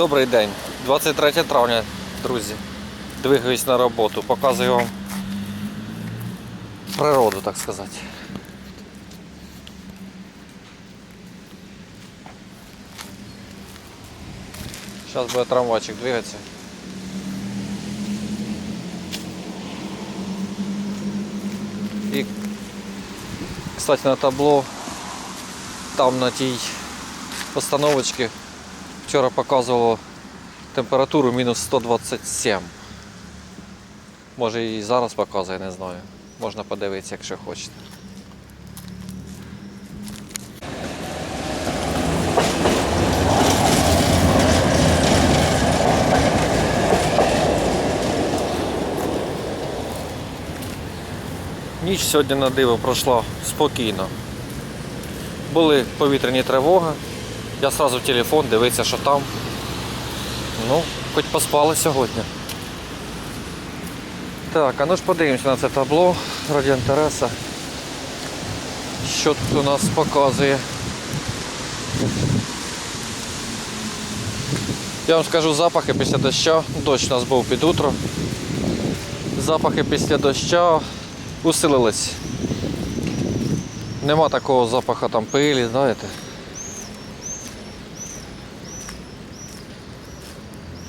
Добрий день. 23 травня, друзі. Двигаюсь на роботу. Показую вам природу, так сказати. Зараз буде трамвайчик двигатися. І, кстати, на табло там на тій постановочці вчора показувало температуру мінус 127. Може і зараз показує, не знаю. Можна подивитися, якщо хочете. Ніч сьогодні на диво пройшла спокійно. Були повітряні тривоги. Я одразу в телефон дивився, що там. Ну, хоч поспали сьогодні. Так, а ну ж подивимося на це табло раді інтереса. Що тут у нас показує. Я вам скажу запахи після дощу. Дощ у нас був під утро. Запахи після дощу усилились. Нема такого запаху там пилі, знаєте.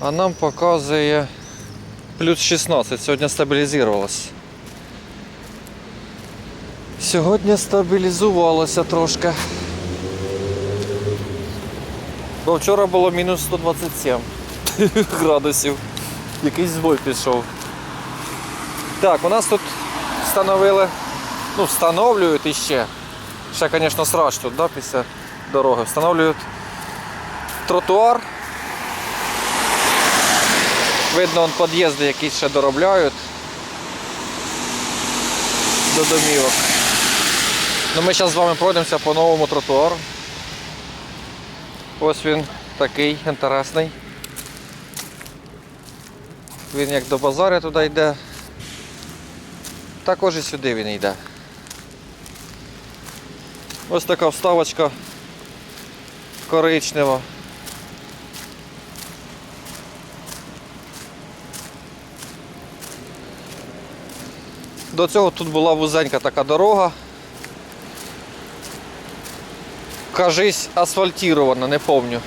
А нам показує плюс 16. Сьогодні стабілізувалось. Сьогодні стабілізувалося трошки. Бо вчора було мінус 127 градусів. Якийсь збой пішов. Так, у нас тут встановили, ну, встановлюють іще. Ще, звісно, срач тут, да, після дороги. Встановлюють тротуар. Видно, он під'їзди якісь ще доробляють до домівок. Ну, ми зараз з вами пройдемося по новому тротуару. Ось він такий інтересний. Він як до базаря туди йде. Також і сюди він йде. Ось така вставочка коричнева. До цього тут була вузенька така дорога. Кажись, асфальтірована, не помню.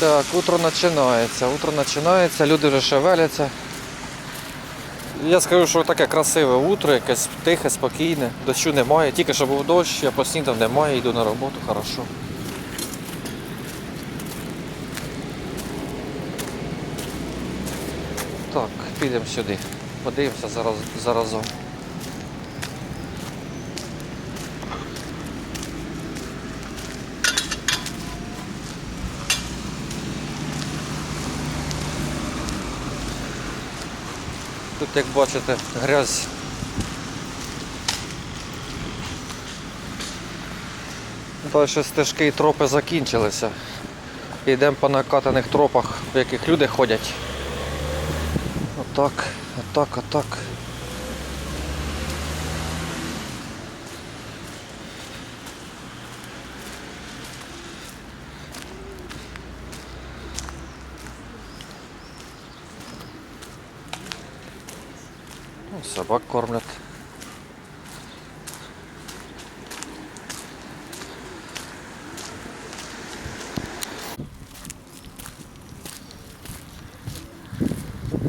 Так, утро починається, утро починається, люди вже шевеляться. Я скажу, що таке красиве утро, якесь тихе, спокійне, дощу немає, тільки що був дощ, я поснідав немає, йду на роботу, хорошо. Так, підемо сюди. Подивимося зараз заразом. Тут, як бачите, грязь. Далі стежки і тропи закінчилися. Йдемо по накатаних тропах, в яких люди ходять. Отак, отак, отак. Ну, Собак кормлять.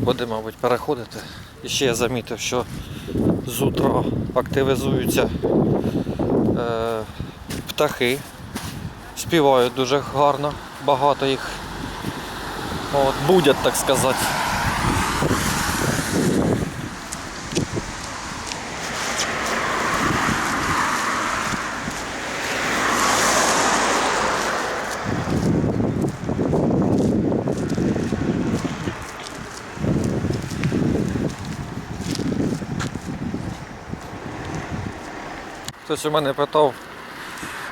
Буде, мабуть, переходити. І ще я замітив, що з утра активізуються е, птахи. Співають дуже гарно, багато їх От, будять, так сказати. Хтось у мене питав,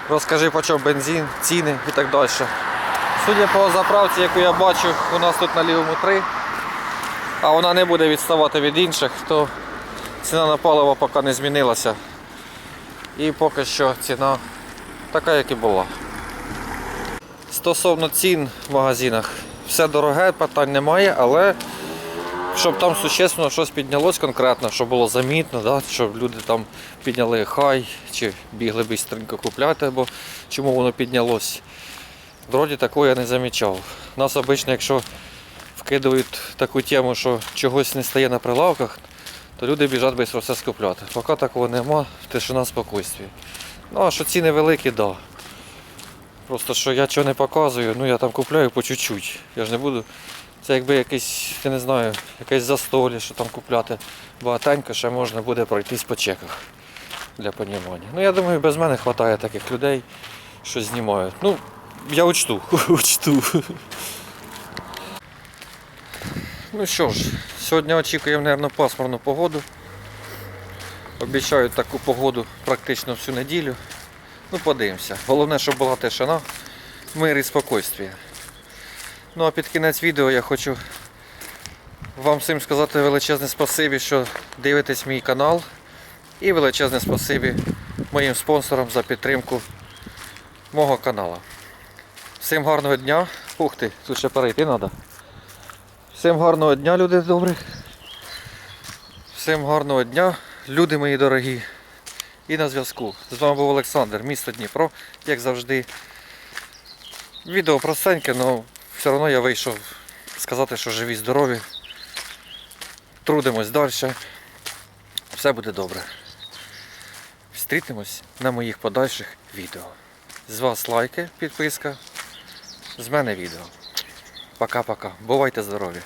розкажи по чому бензин, ціни і так далі. Судя по заправці, яку я бачу, у нас тут на лівому 3, а вона не буде відставати від інших, то ціна на паливо поки не змінилася. І поки що ціна така, як і була. Стосовно цін в магазинах, все дороге, питань немає, але щоб там существенно щось піднялось конкретно, щоб було замітно, да? щоб люди там підняли хай чи бігли бистренько купляти, бо чому воно піднялось. Вроді такого я не замічав. Нас обично, якщо вкидають таку тему, що чогось не стає на прилавках, то люди біжать швидко все скупляти. Поки такого нема, тишина спокійстві. Ну а що ціни великі. Да. Просто що я чого не показую, ну я там купляю по чуть-чуть. Я ж не буду. Це якби якийсь, я не знаю, якесь застолі, що там купляти багатенько, ще можна буде пройтись по чеках для понімання. Ну я думаю, без мене вистачає таких людей, що знімають. Ну, я учту, учту. Ну що ж, сьогодні очікуємо, мабуть, пасмурну погоду. Обіцяють таку погоду практично всю неділю. Ну, подивимося. Головне, щоб була тишина, мир і спокійствие. Ну а під кінець відео я хочу вам всім сказати величезне спасибі, що дивитесь мій канал. І величезне спасибі моїм спонсорам за підтримку мого каналу. Всім гарного дня. Ух ти, тут ще перейти треба. Всім гарного дня, люди добрі. Всім гарного дня, люди мої дорогі. І на зв'язку. З вами був Олександр, місто Дніпро, як завжди. Відео простеньке, але все одно я вийшов сказати, що живі, здорові. Трудимось далі. Все буде добре. Встрітимось на моїх подальших відео. З вас лайки, підписка. З мене відео. Пока-пока. Бувайте здорові!